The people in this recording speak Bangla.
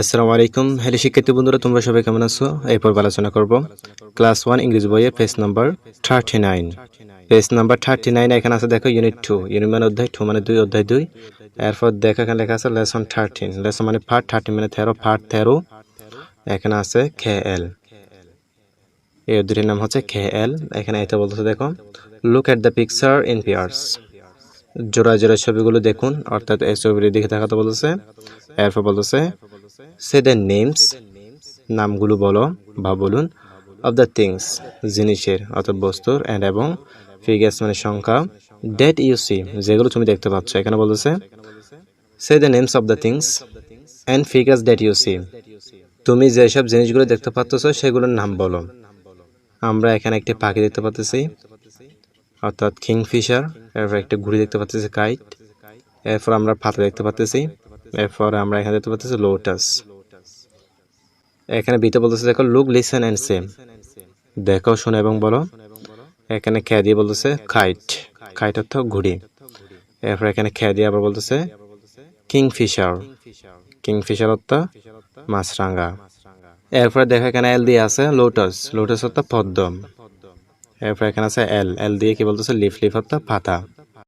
আসসালামু আলাইকুম। হ্যালো শিক্ষার্থী বন্ধুরা, তোমরা সবাই কেমন আছো? এই পর্ব আলোচনা করব। ক্লাস ওয়ান ইংরেজি বইয়ের page number thirty nine page number thirty nine এখানে আছে, দেখো ইউনিট টু ইউনিট মানে অধ্যায় টু মানে দুই, অধ্যায় দুই। এরপর দেখো, এখানে লেখা আছে লেসন থার্টিন লেসন মানে পার্ট থার্টিন মানে তেরো ফার্ট তেরো। এখানে আছে খে এল এই অধ্যায়টির নাম হচ্ছে খে এল এখানে এটা বলতেছে, দেখো look at the picture in pairs জোড়া জোড়া ছবিগুলো দেখুন, অর্থাৎ এই ছবির দিকে দেখাতে বলতেছে। এরপর বলতেছে সে দ্য নেমস নামগুলো বলো বা বলুন অফ দ্য থিংস জিনিসের, অর্থাৎ বস্তুর অ্যান্ড এবং ফিগার্স মানে সংখ্যা ডেট ইউ সি যেগুলো তুমি দেখতে পাচ্ছ, এখানে বলতেছে say the names of the things and figures that you see তুমি যেসব জিনিসগুলো দেখতে পাচ্ছ, সেগুলোর নাম বলো। আমরা এখানে একটি পাখি দেখতে পাচ্ছি, অর্থাৎ কিংফিশার, এরপর একটা ঘুড়ি দেখতে পাচ্ছি কাইট এরপর আমরা পাতা দেখতে পাচ্ছি এরপর আমরা এখানে দেখতে পাচ্ছি লোটাস এখানে বিতে বলতেছে, দেখো লুক লিসেন অ্যান্ড সেম দেখো, শোনো এবং বলো। এখানে খেয়া দিয়ে বলতেছে খাইট কাইট অর্থ ঘুড়ি। এরপর এখানে খেয়া দিয়ে আবার বলতেছে কিংফিশার কিংফিশার অর্থ মাছরাঙ্গা এরপরে দেখো, এখানে এল দিয়ে আছে লোটাস লোটাস অর্থ পদ্ম। এরপর এখানে আছে এল এল দিয়ে কি বলতেছে লিফ লিফ অর্থ পাতা।